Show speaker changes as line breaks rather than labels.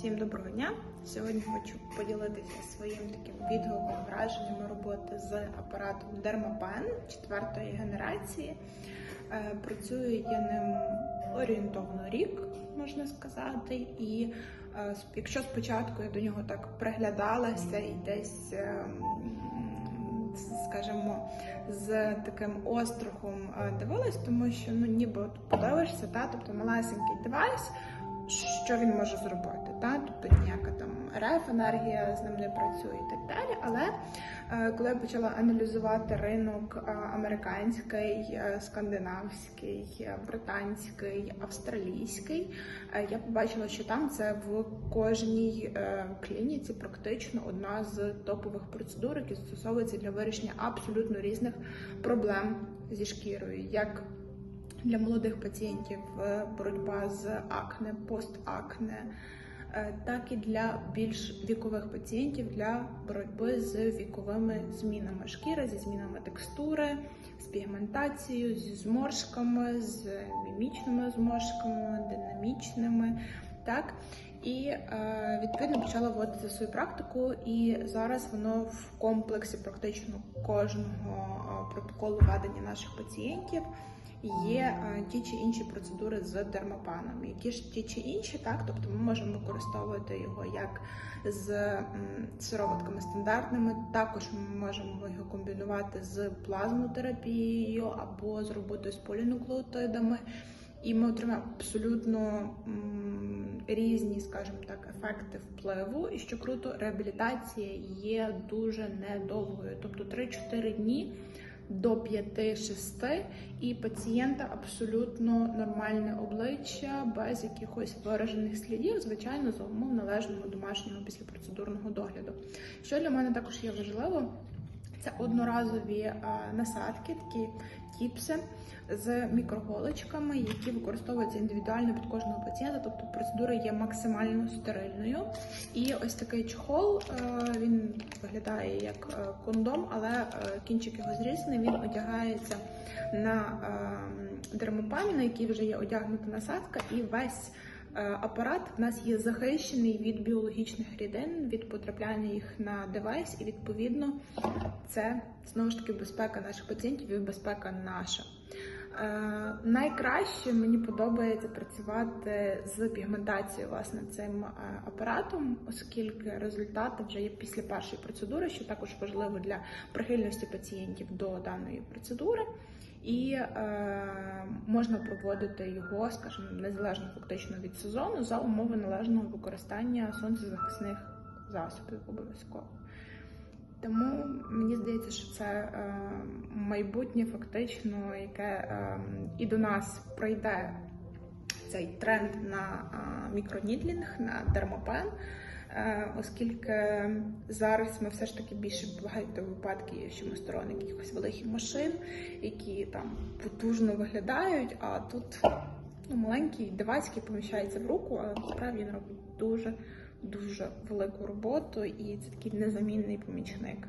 Всім доброго дня! Сьогодні хочу поділитися своїм таким відгуком, враженнями роботи з апаратом Dermapen четвертої генерації. Е, Працюю я ним орієнтовно рік, можна сказати. І е, якщо спочатку я до нього так приглядалася і десь. ем, Скажімо, з таким острахом е, дивилась, тому що ну ніби подивишся, та тобто малесенький девайс, що він може зробити. Та? Тобто ніяка там РФ енергія з ним не працює і так далі. Але е, коли я почала аналізувати ринок е, американський, е, скандинавський, британський, австралійський, я побачила, що там це в кожній клініці практично одна з топових процедур, які застосовуються для вирішення абсолютно різних проблем зі шкірою. як для молодих пацієнтів е, боротьба з акне, постакне, е, так і для більш вікових пацієнтів для боротьби з віковими змінами шкіри, зі змінами текстури, з пігментацією, зі зморшками, з мімічними зморшками, динамічними. Так, і е, відповідно почала вводити свою практику, і зараз воно в комплексі практично кожного е, протоколу ведення наших пацієнтів є е, ті чи інші процедури з дермапаном. Які ж ті чи інші, так тобто ми можемо використовувати його як з сироватками стандартними. Також ми можемо його комбінувати з плазмотерапією або з роботою з полінуклеотидами. І ми отримаємо абсолютно різні, скажімо так, ефекти впливу. І що круто, реабілітація є дуже недовгою, тобто 3-4 дні до 5-6, і пацієнта абсолютно нормальне обличчя, без якихось виражених слідів, звичайно, за умов належного домашнього післяпроцедурного догляду. Що для мене також є важливо, це одноразові е, насадки, такі тіпси з мікроголочками, які використовуються індивідуально під кожного пацієнта. Тобто процедура є максимально стерильною. І ось такий чохол е, він виглядає як е, кондом, але кінчик його зрізаний. Він одягається на е, дермопан, на який вже є одягнута насадка, і весь. Е, Апарат в нас є захищений від біологічних рідин, від потрапляння їх на девайс, і відповідно це знову ж таки безпека наших пацієнтів і безпека наша. Е, найкраще мені подобається працювати з пігментацією власне цим е, апаратом, оскільки результати вже є після першої процедури, що також важливо для прихильності пацієнтів до даної процедури. І е, можна проводити його, скажімо, незалежно фактично від сезону за умови належного використання сонцезахисних засобів обов'язково. Тому мені здається, що це е, майбутнє фактично, яке е, і до нас прийде цей тренд на е, мікронідлінг, на дермопен. Е, Оскільки зараз ми все ж таки більше багато випадків, що ми сторонники якихось великих машин, які там потужно виглядають, а тут ну, маленький девайс, який поміщається в руку, але насправді він робить дуже дуже велику роботу, і це такий незамінний помічник.